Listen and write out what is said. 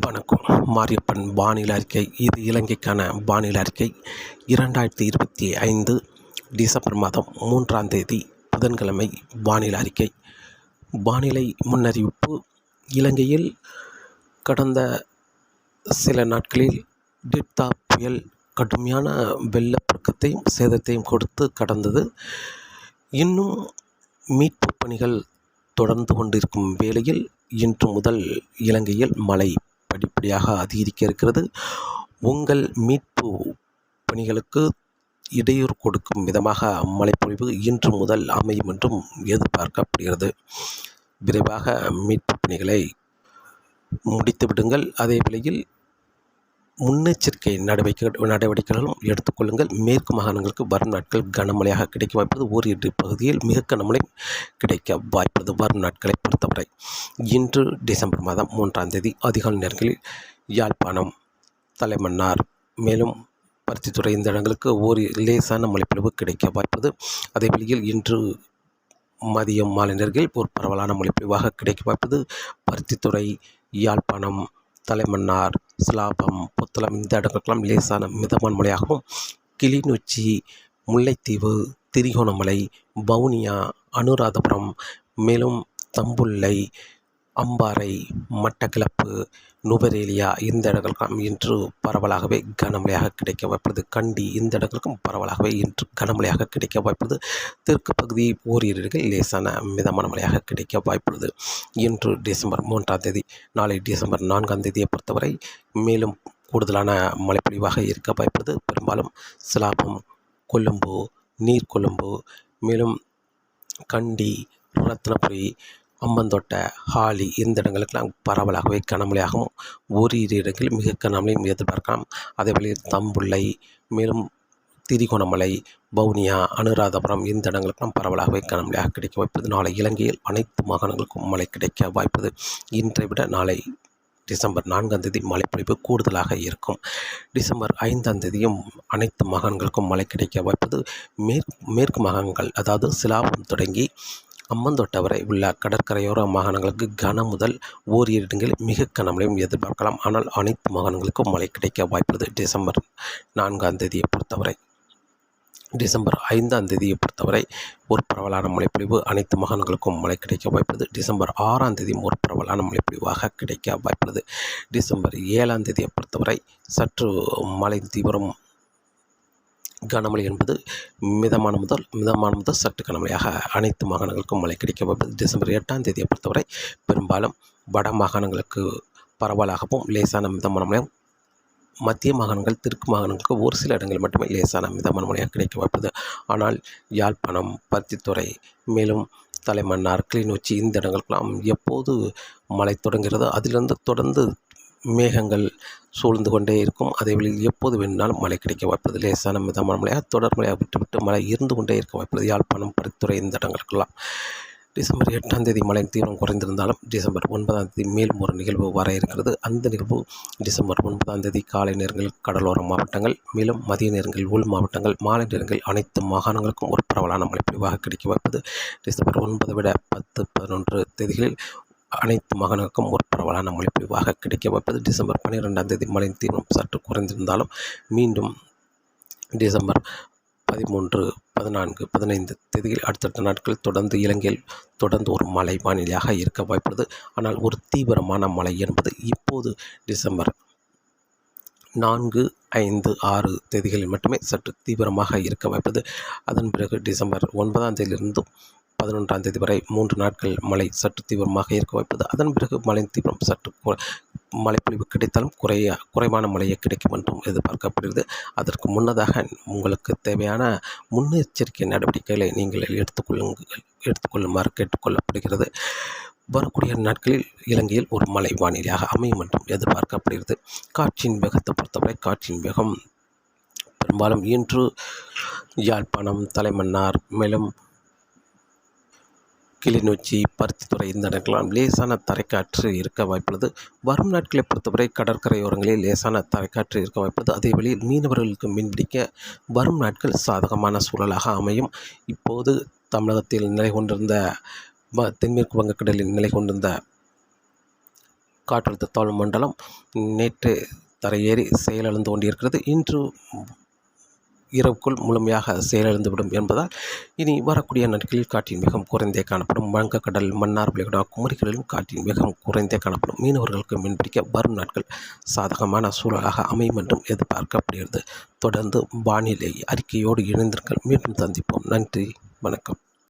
வணக்கம். மாரியப்பன் வானிலை அறிக்கை. இது இலங்கைக்கான வானிலை அறிக்கை. இரண்டாயிரத்தி இருபத்தி ஐந்து டிசம்பர் மாதம் மூன்றாம் தேதி புதன்கிழமை வானிலை அறிக்கை. வானிலை முன்னறிவிப்பு. இலங்கையில் கடந்த சில நாட்களில் டிப்தா புயல் கடுமையான வெள்ளப்பெருக்கத்தையும் சேதத்தையும் கொடுத்து கடந்தது. இன்னும் மீட்பு பணிகள் தொடர்ந்து கொண்டிருக்கும் வேளையில் இன்று முதல் இலங்கையில் மழை படிப்படியாக அதிகரிக்க இருக்கிறது. உங்கள் மீட்பு பணிகளுக்கு இடையூறு கொடுக்கும் விதமாக மழைப்பொழிவு இன்று முதல் அமையும் என்றும் எதிர்பார்க்கப்படுகிறது. விரைவாக மீட்பு பணிகளை முடித்து விடுங்கள் அதே வேளையில் முன்னெச்சரிக்கை நடவடிக்கை நடவடிக்கைகளும் எடுத்துக்கொள்ளுங்கள். மேற்கு மாகாணங்களுக்கு வரும் நாட்கள் கனமழையாக கிடைக்க வாய்ப்பது ஓரிரு பகுதியில் மிக கனமழை கிடைக்க வாய்ப்பது வரும் நாட்களை பொறுத்தவரை. இன்று டிசம்பர் மாதம் மூன்றாம் தேதி அதிகாலை நேரங்களில் யாழ்ப்பாணம் தலைமன்னார் மேலும் பருத்தித்துறை இந்த இடங்களுக்கு ஒரு லேசான மழைப்பொழிவு கிடைக்க வாய்ப்பது. அதே வழியில் இன்று மதியம் மாலை நேரங்களில் ஒரு பரவலான மழைப்பொழிவாக கிடைக்க வாய்ப்பது. பருத்தித்துறை யாழ்ப்பாணம் தலைமன்னார் சிலாபம் புத்தளம் இந்த இடங்களுக்கெல்லாம் லேசான மிதமான மழையாகவும் கிளிநொச்சி முல்லைத்தீவு திரிகோணமலை வவுனியா அனுராதபுரம் மேலும் தம்புள்ளை அம்பாறை மட்டக்களப்பு நுவரேலியா இந்த இடங்களுக்கும் இன்று பரவலாகவே கனமழையாக கிடைக்க வாய்ப்பது கண்டி இந்த இடங்களுக்கும் பரவலாகவே இன்று கனமழையாக கிடைக்க வாய்ப்பது தெற்கு பகுதி ஓரிரு லேசான மிதமான மழையாக கிடைக்க வாய்ப்புள்ளது. இன்று டிசம்பர் மூன்றாம் தேதி நாளை டிசம்பர் நான்காம் தேதியை பொறுத்தவரை மேலும் கூடுதலான மழைப்பொழிவாக இருக்க வாய்ப்பது பெரும்பாலும் சிலாபம் கொழும்பு நீர்கொழும்பு மேலும் கண்டி ரத்னபுரி அம்பந்தோட்டை ஹாலி இந்த இடங்களுக்கெல்லாம் பரவலாகவே கனமழையாகவும் ஓரிரு இடங்களில் மிக கனமழையும் எதிர்பார்க்கலாம். அதே வழியில் தம்புள்ளை மேலும் திரிகோணமலை வவுனியா அனுராதபுரம் இந்த இடங்களுக்கெல்லாம் பரவலாகவே கனமழையாக கிடைக்க வாய்ப்பது நாளை இலங்கையில் அனைத்து மாகாணங்களுக்கும் மழை கிடைக்க வாய்ப்பது இன்றை விட நாளை டிசம்பர் நான்காம் தேதி மழைப்பொழிவு கூடுதலாக இருக்கும். டிசம்பர் ஐந்தாம் தேதியும் அனைத்து மாகாணங்களுக்கும் மழை கிடைக்க வாய்ப்பது மேற்கு மேற்கு மாகாணங்கள் அதாவது சிலாபம் தொடங்கி அம்மந்தோட்டவரை உள்ள கடற்கரையோர மாகாணங்களுக்கு கன முதல் ஓரிரு இடங்களில் மிக கனமழையும் எதிர்பார்க்கலாம். ஆனால் அனைத்து மாகாணங்களுக்கும் மழை கிடைக்க வாய்ப்புள்ளது. டிசம்பர் நான்காம் தேதியை பொறுத்தவரை. டிசம்பர் ஐந்தாம் தேதியை பொறுத்தவரை ஒரு பரவலான மழைப்பொழிவு அனைத்து மாகாணங்களுக்கும் மழை கிடைக்க வாய்ப்புள்ளது. டிசம்பர் ஆறாம் தேதியும் ஒரு பரவலான மழைப்பொழிவாக கிடைக்க வாய்ப்புள்ளது. டிசம்பர் ஏழாம் தேதியை பொறுத்தவரை சற்று மழை தீவிரம் கனமழை என்பது மிதமான முதல் மிதமான முதல் சற்று கனமழையாக அனைத்து மாகாணங்களுக்கும் மழை கிடைக்க டிசம்பர் எட்டாம் தேதியை பொறுத்தவரை பெரும்பாலும் வட மாகாணங்களுக்கு பரவலாகவும் லேசான மிதமான மழையும் மத்திய மாகாணங்கள் தெற்கு மாகாணங்களுக்கு ஒரு சில இடங்கள் மட்டுமே லேசான மிதமான மழையாக கிடைக்க வைப்பது ஆனால் யாழ்ப்பாணம் பருத்தித்துறை மேலும் தலைமன்னார் கிளிநொச்சி இந்த இடங்களுக்கெல்லாம் எப்போது மழை தொடங்கிறதோ அதிலிருந்து தொடர்ந்து மேகங்கள் சூழ்ந்து கொண்டே இருக்கும். அதே வழியில் எப்போது வேணுனாலும் மழை கிடைக்க வாய்ப்பது லேசான மிதமான மழையாக தொடர் மழையாக விட்டுவிட்டு மழை இருந்து கொண்டே இருக்க வாய்ப்பது யாழ்ப்பாணம் பருத்தித்துறை இந்த இடங்களுக்கெல்லாம். டிசம்பர் எட்டாம் தேதி மழை தீவிரம் குறைந்திருந்தாலும் டிசம்பர் ஒன்பதாம் தேதி மேலும் ஒரு நிகழ்வு வர இருக்கிறது. அந்த நிகழ்வு டிசம்பர் ஒன்பதாம் தேதி காலை நேரங்களில் கடலோர மாவட்டங்கள் மேலும் மதிய நேரங்களில் உள் மாவட்டங்கள் மாலை நேரங்களில் அனைத்து மாகாணங்களுக்கும் ஒரு பரவலான மழைப்பொழிவாக கிடைக்க வாய்ப்பது டிசம்பர் ஒன்பதை விட பத்து பதினொன்று தேதிகளில் அனைத்து மாகாணங்களுக்கும் ஒரு பரவலான பிரிவாக கிடைக்க வாய்ப்பது டிசம்பர் பன்னிரெண்டாம் தேதி மழையின் தீவிரம் சற்று குறைந்திருந்தாலும் மீண்டும் டிசம்பர் பதிமூன்று பதினான்கு பதினைந்து தேதியில் அடுத்தடுத்த நாட்கள் தொடர்ந்து இலங்கையில் தொடர்ந்து ஒரு மழை வானிலையாக இருக்க வாய்ப்புள்ளது. ஆனால் ஒரு தீவிரமான மழை என்பது இப்போது டிசம்பர் நான்கு ஐந்து ஆறு தேதிகளில் மட்டுமே சற்று தீவிரமாக இருக்க வாய்ப்பது அதன் பிறகு டிசம்பர் ஒன்பதாம் தேதியிலிருந்து பதினொன்றாம் தேதி வரை மூன்று நாட்கள் மழை சற்று தீவிரமாக இருக்க வைப்பது அதன் பிறகு மழையின் தீவிரம் சற்று மழைப்பொழிவு கிடைத்தாலும் குறைய குறைவான மழையை கிடைக்கும் என்றும் எதிர்பார்க்கப்படுகிறது. அதற்கு முன்னதாக உங்களுக்கு தேவையான முன்னெச்சரிக்கை நடவடிக்கைகளை நீங்கள் எடுத்துக்கொள்ளுங்கள் எடுத்துக்கொள்ளுமாறு கேட்டுக்கொள்ளப்படுகிறது. வரக்கூடிய நாட்களில் இலங்கையில் ஒரு மழை வானிலையாக அமையும் என்றும் எதிர்பார்க்கப்படுகிறது. காற்றின் வேகத்தை பொறுத்தவரை காற்றின் வேகம் பெரும்பாலும் இன்று யாழ்ப்பாணம் தலைமன்னார் மேலும் கிளிநொச்சி பருத்தித்துறை இந்த இடங்களாம் லேசான தரைக்காற்று இருக்க வாய்ப்புள்ளது. வரும் நாட்களை பொறுத்தவரை கடற்கரையோரங்களில் லேசான தரைக்காற்று இருக்க வாய்ப்புள்ளது. அதே வழியில் மீனவர்களுக்கு மீன்பிடிக்க வரும் நாட்கள் சாதகமான சூழலாக அமையும். இப்போது தமிழகத்தில் நிலை கொண்டிருந்த வ தென்மேற்கு வங்கக்கடலில் நிலை கொண்டிருந்த காற்றழுத்த தாழ்வு மண்டலம் நேற்று தரையேறி செயலிழந்து கொண்டிருக்கிறது. இன்று இரவுக்குள் முழுமையாக செயலிழந்துவிடும் என்பதால் இனி வரக்கூடிய நாட்களில் காற்றின் வேகம் குறைந்தே காணப்படும். வங்கக்கடல் மன்னார் விளைகுடா குமரிகளிலும் காற்றின் வேகம் குறைந்தே காணப்படும். மீனவர்களுக்கு மீன்பிடிக்க வரும் நாட்கள் சாதகமான சூழலாக அமையும் என்றும் எதிர்பார்க்கப்படுகிறது. தொடர்ந்து வானிலை அறிக்கையோடு இணைந்திருங்கள். மீண்டும் சந்திப்போம். நன்றி. வணக்கம்.